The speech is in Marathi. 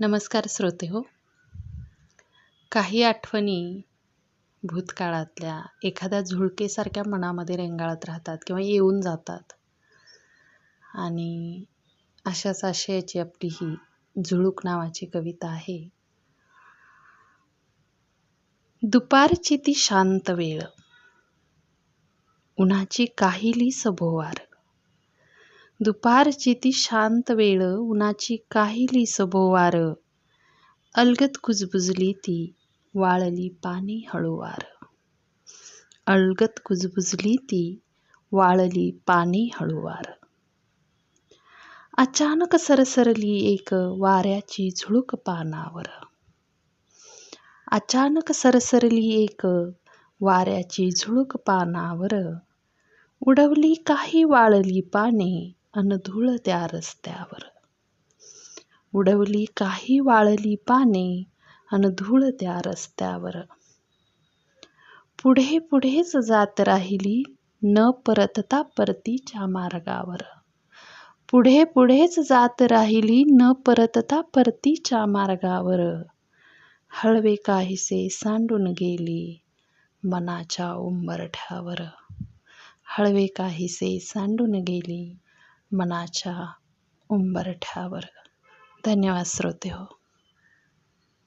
नमस्कार श्रोते हो. काही आठवणी भूतकाळातल्या एखाद्या झुळकेसारख्या मनामध्ये रेंगाळत राहतात किंवा येऊन जातात. आणि अशाच आशयाची आपली ही झुळूक नावाची कविता आहे. दुपारची ती शांत वेळ उन्हाची काहिली सभोवार दुपारची ती शांत वेळ उन्हाची काहिली सभोवार. अलगत कुजबुजली ती वाळली पाने हळूवार. अलगत कुजबुजली ती वाळली पाने हळूवार. अचानक सरसरली एक वाऱ्याची झुळूक पानावर. अचानक सरसरली एक वाऱ्याची झुळूक पानावर. उडवली काही वाळली पाने अनधूळ त्या रस्त्यावर. उडवली काही वाळली पाने अनधूळ त्या रस्त्यावर. पुढे पुढेच जात राहिली न परतता परतीच्या मार्गावर. पुढे पुढेच जात राहिली न परतता परतीच्या मार्गावर. हळवे काहीसे सांडून गेली मनाच्या उंबरठ्यावर. हळवे काहीसे सांडून गेली मनाच्या उंबरठ्यावर. धन्यवाद श्रोते हो.